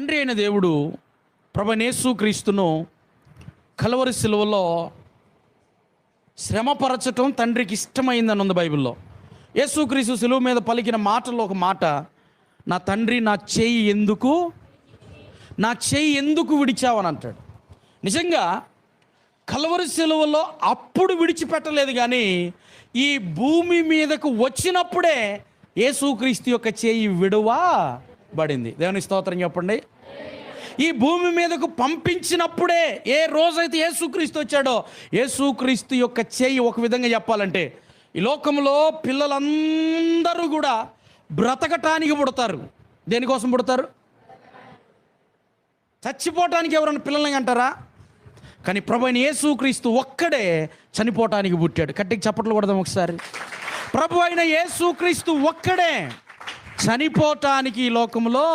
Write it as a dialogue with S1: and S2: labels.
S1: తండ్రి అయిన దేవుడు ప్రభనేసు క్రీస్తును కలవరి శిలువలో శ్రమపరచటం తండ్రికి ఇష్టమైందని ఉంది బైబిల్లో. యేసుక్రీస్తు శిలువ మీద పలికిన మాటల్లో ఒక మాట నా తండ్రి నా చేయి ఎందుకు? నా చేయి ఎందుకు విడిచావని అంటాడు. నిజంగా కలవరి సెలవులో అప్పుడు విడిచిపెట్టలేదు కానీ ఈ భూమి మీదకు వచ్చినప్పుడే యేసుక్రీస్తు యొక్క చేయి విడువా? పడింది దేవుని స్తోత్రం చెప్పండి. ఈ భూమి మీదకు పంపించినప్పుడే ఏ రోజైతే యేసుక్రీస్తు వచ్చాడో యేసుక్రీస్తు యొక్క చేయి ఒక విధంగా చెప్పాలంటే ఈ లోకంలో పిల్లలందరూ కూడా బ్రతకటానికి పుడతారు. దేనికోసం పుడతారు? చచ్చిపోవటానికి ఎవరైనా పిల్లల్ని అంటారా? కానీ ప్రభు యేసుక్రీస్తు ఒక్కడే చనిపోవటానికి పుట్టాడు. కట్టికి చప్పట్లు కొడదాం ఒకసారి. ప్రభు అయిన యేసుక్రీస్తు ఒక్కడే చనిపోవటానికి ఈ లోకంలో